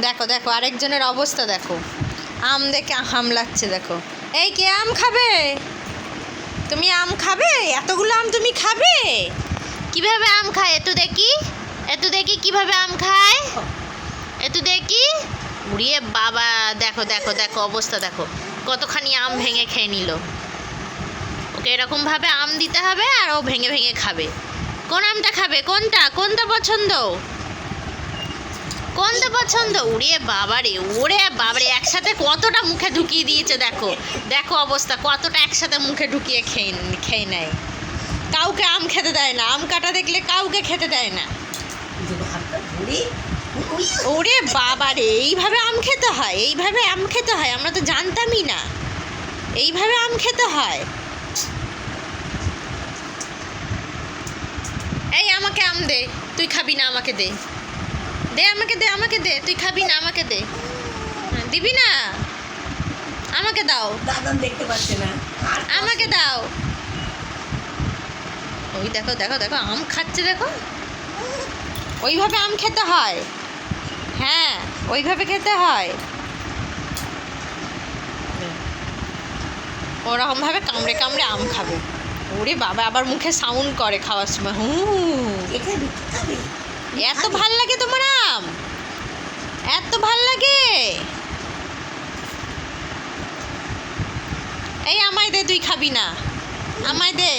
দেখো দেখো, আরেকজনের অবস্থা দেখো। আম দেখে হাম লাগছে, দেখো। এই কে আম খাবে? তুমি আম খাবে? এতগুলো আম তুমি খাবে? কীভাবে আম খায়? একটু দেখি। একটু দেখি কীভাবে আম খায়। একটু দেখি। উড়িয়ে বাবা, দেখো দেখো দেখো, অবস্থা দেখো। কতখানি আম ভেঙে খেয়ে নিল। ওকে এরকমভাবে আম দিতে হবে আর ও ভেঙে ভেঙে খাবে। কোন আমটা খাবে? কোনটা? কোনটা পছন্দ? কোনটা পছন্দ উড়িয়ে বাবারে ওরে বাবারে, একসাথে কতটা মুখে ঢুকিয়ে দিয়েছে দেখো। দেখো অবস্থা, কতটা একসাথে মুখে ঢুকিয়ে খেয়ে খেয়ে নেয়। কাউকে আম খেতে দেয় না, আম কাটা দেখলে কাউকে খেতে দেয় না। ওরে বাবা রে এইভাবে আম খেতে হয়, এইভাবে আম খেতে হয়, আমরা তো জানতামই না। এইভাবে আম খেতে হয়। এই আমাকে আম দে, তুই খাবি না আমাকে দে। দে আমাকে দে আমাকে দে তুই খাবি না আমাকে দে। হ্যাঁ, দিবি না? আমাকে দাও। দাদন দেখতে পাচ্ছে না। আমাকে দাও। ওই দেখো দেখো দেখো আম খাচ্ছে দেখো। ওইভাবে আম খেতে হয়। হ্যাঁ ওইভাবে খেতে হয়। ওরকমভাবে কামড়ে কামড়ে আম খাবে। ওরে বাবা আবার মুখে সাউন্ড করে খাওয়ার সময়। হু এটা খাবে? এত ভালো লাগে তোমার এত ভালো লাগে। এই আমায় দে তুই খাবি না। আমায় দে।